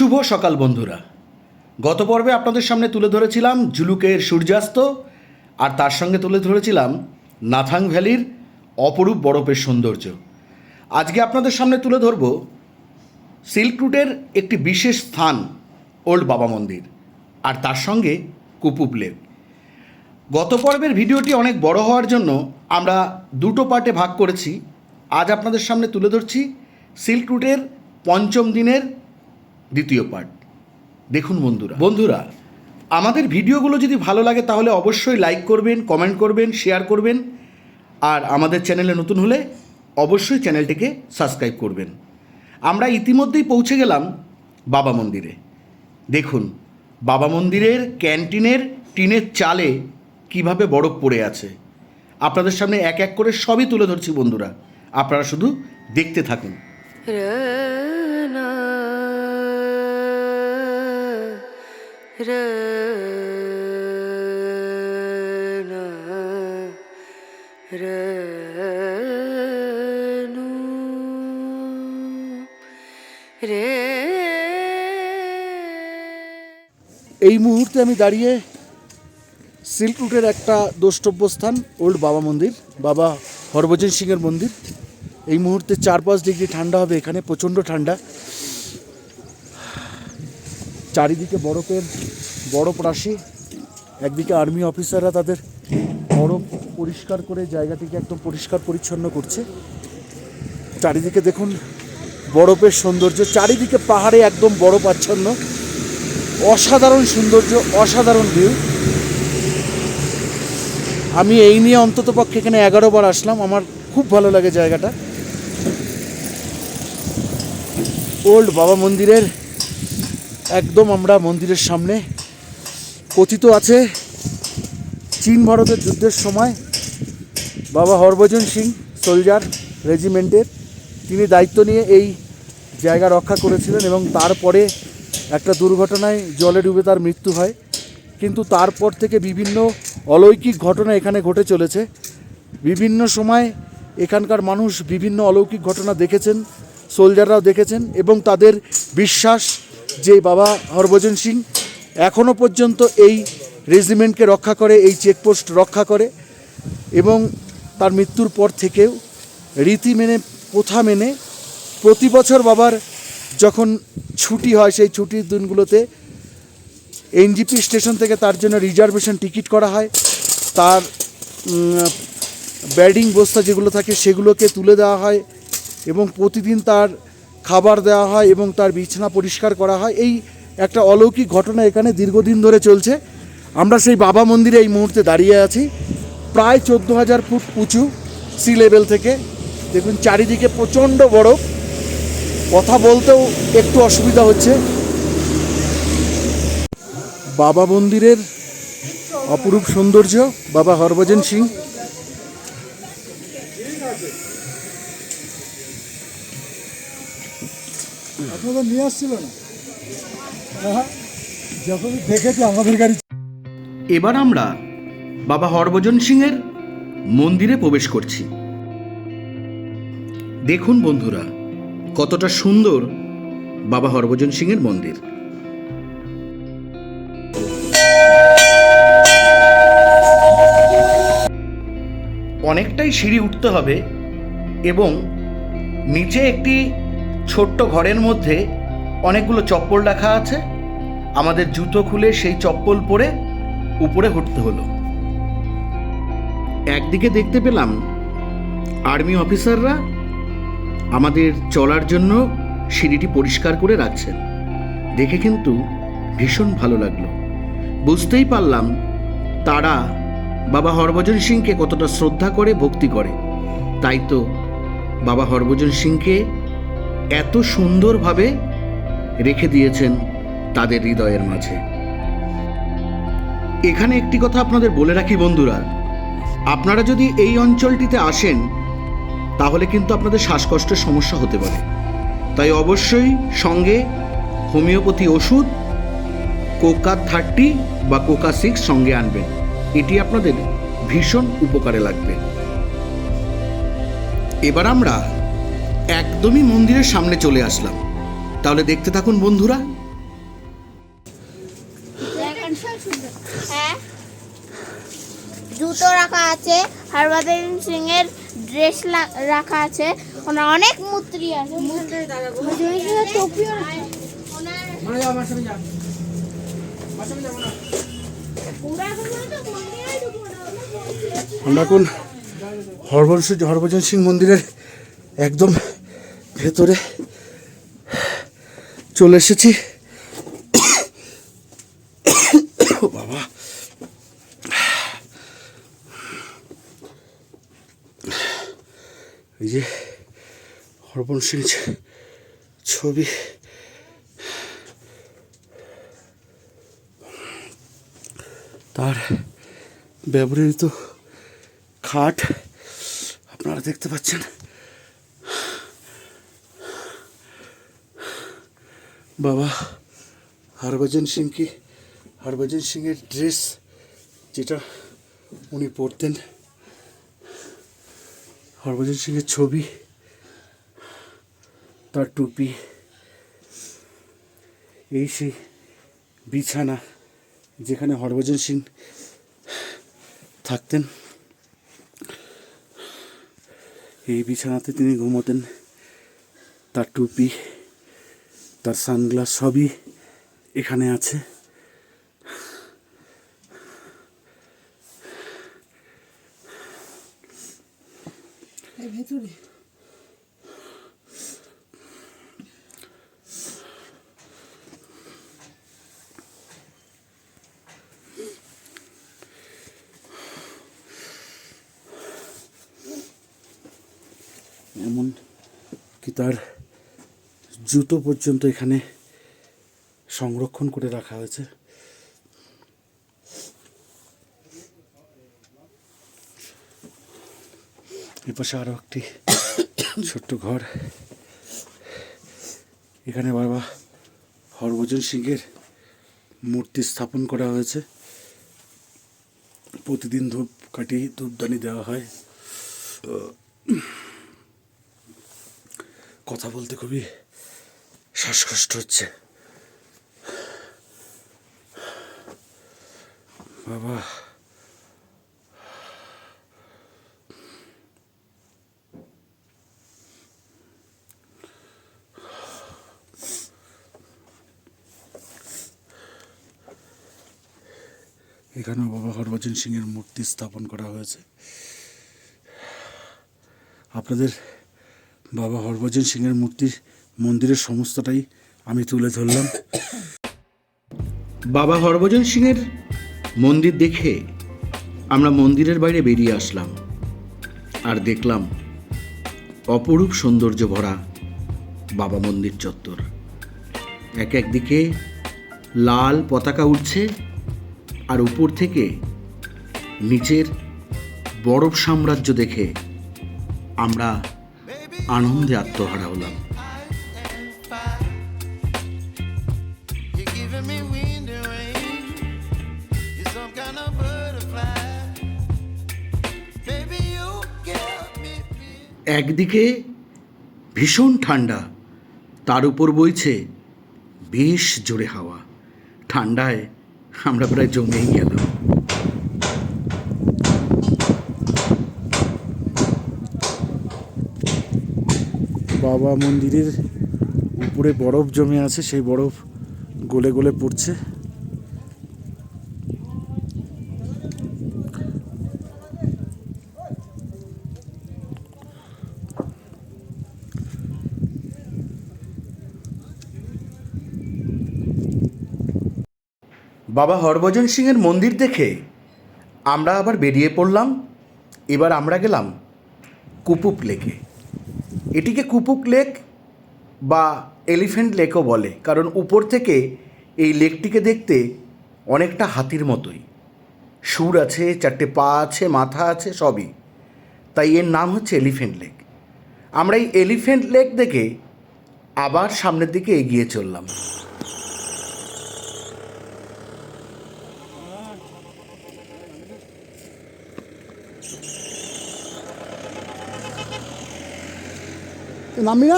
শুভ সকাল বন্ধুরা। গত পর্বে আপনাদের সামনে তুলে ধরেছিলাম জুলুকের সূর্যাস্ত, আর তার সঙ্গে তুলে ধরেছিলাম নাথাং ভ্যালির অপরূপ বরফের সৌন্দর্য। আজকে আপনাদের সামনে তুলে ধরব সিল্ক রুটের একটি বিশেষ স্থান, ওল্ড বাবা মন্দির, আর তার সঙ্গে কুপুপ লেক। গত পর্বের ভিডিওটি অনেক বড় হওয়ার জন্য আমরা দুটো পার্টে ভাগ করেছি। আজ আপনাদের সামনে তুলে ধরছি সিল্ক রুটের পঞ্চম দিনের দ্বিতীয় পার্ট দেখুন বন্ধুরা। বন্ধুরা আমাদের ভিডিওগুলো যদি ভালো লাগে তাহলে অবশ্যই লাইক করবেন কমেন্ট করবেন শেয়ার করবেন। আর আমাদের চ্যানেলে নতুন হলে অবশ্যই চ্যানেলটিকে সাবস্ক্রাইব করবেন। আমরা ইতিমধ্যেই পৌঁছে গেলাম বাবা মন্দিরে। দেখুন বাবা মন্দিরের ক্যান্টিনের টিনের চালে কীভাবে বরফ পড়ে আছে। আপনাদের সামনে এক এক করে সবই তুলে ধরছি বন্ধুরা। আপনারা শুধু দেখতে থাকুন। এই মুহূর্তে আমি দাঁড়িয়ে সিল্ক রুটের একটা দ্রষ্টব্য স্থান ওল্ড বাবা মন্দির, বাবা হরভজন সিংয়ের মন্দির। এই মুহূর্তে চার পাঁচ ডিগ্রি ঠান্ডা হবে, এখানে প্রচণ্ড ঠান্ডা। চারিদিকে বরফের বরফ রাশি, একদিকে আর্মি অফিসাররা তাদের বরফ পরিষ্কার করে জায়গাটিকে একদম পরিষ্কার পরিচ্ছন্ন করছে। চারিদিকে দেখুন বরফের সৌন্দর্য, চারিদিকে পাহাড়ে একদম বরফ আচ্ছন্ন। অসাধারণ সৌন্দর্য, অসাধারণ ভিউ আমি এই নিয়ে অন্তত পক্ষে এখানে এগারো বার আসলাম, আমার খুব ভালো লাগে জায়গাটা। ওল্ড বাবা মন্দিরের একদম আমরা মন্দিরের সামনে কথিত আছে। চীন ভারতের যুদ্ধের সময় বাবা হরভজন সিং, সোলজার রেজিমেন্টের, তিনি দায়িত্ব নিয়ে এই জায়গা রক্ষা করেছিলেন এবং তারপরে একটা দুর্ঘটনায় জলে ডুবে তার মৃত্যু হয়। কিন্তু তারপর থেকে বিভিন্ন অলৌকিক ঘটনা এখানে ঘটে চলেছে। বিভিন্ন সময় এখানকার মানুষ বিভিন্ন অলৌকিক ঘটনা দেখেছেন, সোলজাররাও দেখেছেন এবং তাদের বিশ্বাস যে বাবা হরভজন সিং এখনও পর্যন্ত এই রেজিমেন্টকে রক্ষা করে, এই চেকপোস্ট রক্ষা করে এবং তার মৃত্যুর পর থেকেও রীতি মেনে, প্রথা মেনে প্রতি বছর বাবার যখন ছুটি হয়, সেই ছুটির দিনগুলোতে এনজিপি স্টেশন থেকে তার জন্য রিজার্ভেশন টিকিট করা হয়। তার ব্যাডিং বস্তা যেগুলো থাকে সেগুলোকে তুলে দেওয়া হয় এবং প্রতিদিন তার খাবার দেওয়া হয় এবং তার বিছানা পরিষ্কার করা হয়। এই একটা অলৌকিক ঘটনা এখানে দীর্ঘদিন ধরে চলছে। আমরা সেই বাবা মন্দিরে এই মুহূর্তে দাঁড়িয়ে আছি। প্রায় চোদ্দ হাজার ফুট উঁচু সি লেভেল থেকে। দেখুন, চারিদিকে প্রচণ্ড বরফ। কথা বলতেও একটু অসুবিধা হচ্ছে। বাবা মন্দিরের অপরূপ সৌন্দর্য, বাবা হরভজন সিং। আপনাদের নিয়ে আসছিল না। যখন দেখেছি আমাদের গাড়ি এবার আমরা বাবা হরভজন সিংয়ের মন্দিরে প্রবেশ করছি। দেখুন বন্ধুরা, কতটা সুন্দর বাবা হরভজন সিংয়ের মন্দির। অনেকটাই সিঁড়ি উঠতে হবে এবং নিচে একটি ছোট্ট ঘরের মধ্যে অনেকগুলো চপ্পল রাখা আছে। আমাদের জুতো খুলে সেই চপ্পল পরে উপরে উঠতে হলো। একদিকে দেখতে পেলাম আর্মি অফিসাররা আমাদের চলার জন্য সিঁড়িটি পরিষ্কার করে রাখছেন। দেখে কিন্তু ভীষণ ভালো লাগল। বুঝতেই পারলাম তারা বাবা হরভজন সিংকে কতটা শ্রদ্ধা করে, ভক্তি করে। তাই তো বাবা হরভজন সিংকে এত সুন্দরভাবে রেখে দিয়েছেন তাদের হৃদয়ের মাঝে। এখানে একটি কথা আপনাদের বলে রাখি, বন্ধুরা। আপনারা যদি এই অঞ্চলটিতে আসেন, তাহলে কিন্তু আপনাদের শ্বাসকষ্টের সমস্যা হতে পারে। তাই অবশ্যই সঙ্গে হোমিওপ্যাথি ওষুধ, কোকা থার্টি বা কোকা সিক্স সঙ্গে আনবেন। এটি আপনাদের ভীষণ উপকারে লাগবে। এবার আমরা একদমই মন্দিরের সামনে চলে আসলাম। তাহলে দেখতে থাকুন বন্ধুরা। হ্যাঁ। জুতো রাখা আছে হরভজন সিং এর ড্রেস রাখা আছে ওনার অনেক মূর্তি আছে। আমরা এখন হরভজন হরভজন সিং মন্দিরের একদম ভেতরে চলে এসেছি। বাবা। এই যে হরভজন সিং ছবি। তার ব্যবহৃত খাট আপনারা দেখতে পাচ্ছেন। বাবা, হরভজন সিং কি? হরভজন সিংয়ের ড্রেস যেটা উনি পরতেন, হরভজন সিংয়ের ছবি, তার টুপি, এই সেই বিছানা যেখানে হরভজন সিং থাকতেন, এই বিছানাতে তিনি ঘুমোতেন, তার টুপি তার সানগ্লাস সবই এখানে আছে। ভেতরে। এমন কি তার জুতো পর্যন্ত এখানে সংরক্ষণ করে রাখা হয়েছে। এপাশে আরও একটি ছোট্ট ঘর। এখানে বাবা হরভজন সিংহের মূর্তি স্থাপন করা হয়েছে। প্রতিদিন ধূপ কাটি ধূপদানি দেওয়া হয়। কথা বলতে খুবই শ্বাসকষ্ট হচ্ছে। বাবা। এখানেও বাবা হরভজন সিংয়ের মূর্তি স্থাপন করা হয়েছে। আপনাদের বাবা হরভজন সিংয়ের মূর্তির মন্দিরের সমস্তটাই আমি তুলে ধরলাম। বাবা হরভজন সিংয়ের মন্দির দেখে আমরা মন্দিরের বাইরে বেরিয়ে আসলাম আর দেখলাম অপরূপ সৌন্দর্য ভরা বাবা মন্দির চত্বর। এক একদিকে লাল পতাকা উঠছে আর উপর থেকে নিচের বরফ সাম্রাজ্য দেখে আমরা আনন্দে আত্মহারা হলাম। একদিকে ভীষণ ঠান্ডা, তার উপর বইছে বেশ জোরে হাওয়া। ঠান্ডায় আমরা প্রায় জমেই গেলাম। বাবা মন্দিরের উপরে বরফ জমে আছে, সেই বরফ গলে গলে পড়ছে। বাবা হরভজন সিংয়ের মন্দির দেখে আমরা আবার বেরিয়ে পড়লাম, এবার আমরা গেলাম কুপুক লেকে। এটিকে কুপুক লেক বা এলিফ্যান্ট লেকও বলে, কারণ উপর থেকে এই লেকটিকে দেখতে অনেকটা হাতির মতোই। সুর আছে, চারটে পা আছে, মাথা আছে, সবই। তাই এর নাম হচ্ছে এলিফ্যান্ট লেক। আমরা এই এলিফ্যান্ট লেক দেখে আবার সামনের দিকে এগিয়ে চললাম। নামবি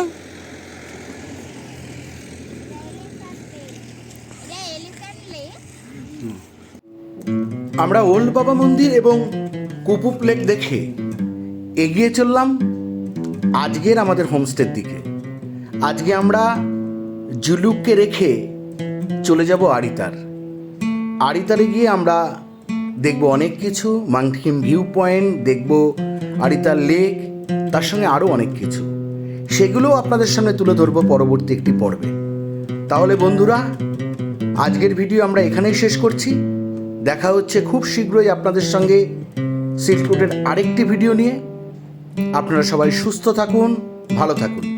আমরা? ওল্ড বাবা মন্দির এবং কুপু প্লেক দেখে এগিয়ে চললাম আজকের আমাদের হোমস্টের দিকে। আজকে আমরা জুলুককে রেখে চলে যাব আড়িতার আড়িতারে গিয়ে আমরা দেখব অনেক কিছু, মাংথিম ভিউ পয়েন্ট দেখব আড়িতার লেক, তার সঙ্গে আরও অনেক কিছু। সেগুলো আপনাদের সামনে তুলে ধরব পরবর্তী একটি পর্বে। তাহলে বন্ধুরা, আজকের ভিডিও আমরা এখানেই শেষ করছি। দেখা হচ্ছে খুব শীঘ্রই আপনাদের সঙ্গে সিল্ক রুটের আরেকটি ভিডিও নিয়ে। আপনারা সবাই সুস্থ থাকুন, ভালো থাকুন।